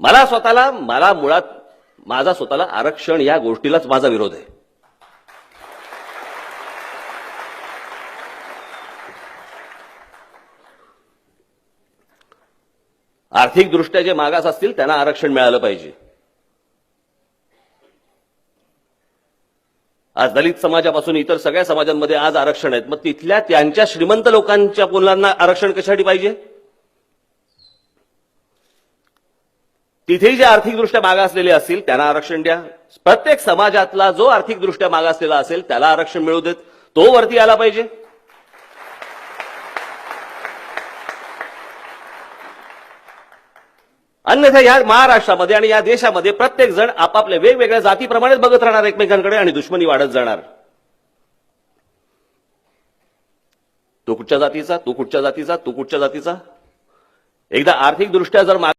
मला स्वतःला मला मुळात माझा स्वतःला आरक्षण या गोष्टीलाच माझा विरोध आहे. आर्थिकदृष्ट्या जे मागास असतील त्यांना आरक्षण मिळालं पाहिजे. आज दलित समाजापासून इतर सगळ्या समाजांमध्ये आज आरक्षण आहेत. मग तिथल्या त्यांच्या श्रीमंत लोकांच्या मुलांना आरक्षण कशासाठी पाहिजे? तिथेही जे आर्थिकदृष्ट्या मागासलेले असतील त्यांना आरक्षण द्या. प्रत्येक समाजातला जो आर्थिकदृष्ट्या मागासलेला असेल त्याला आरक्षण मिळू देत. तो वरती आला पाहिजे. अन्यथा या महाराष्ट्रामध्ये आणि या देशामध्ये प्रत्येक जण आपापल्या वेगवेगळ्या जातीप्रमाणेच बघत राहणार एकमेकांकडे आणि दुश्मनी वाढत जाणार. तू कुठच्या जातीचा? तू कुठच्या जातीचा? तू कुठच्या जातीचा? एकदा आर्थिकदृष्ट्या जर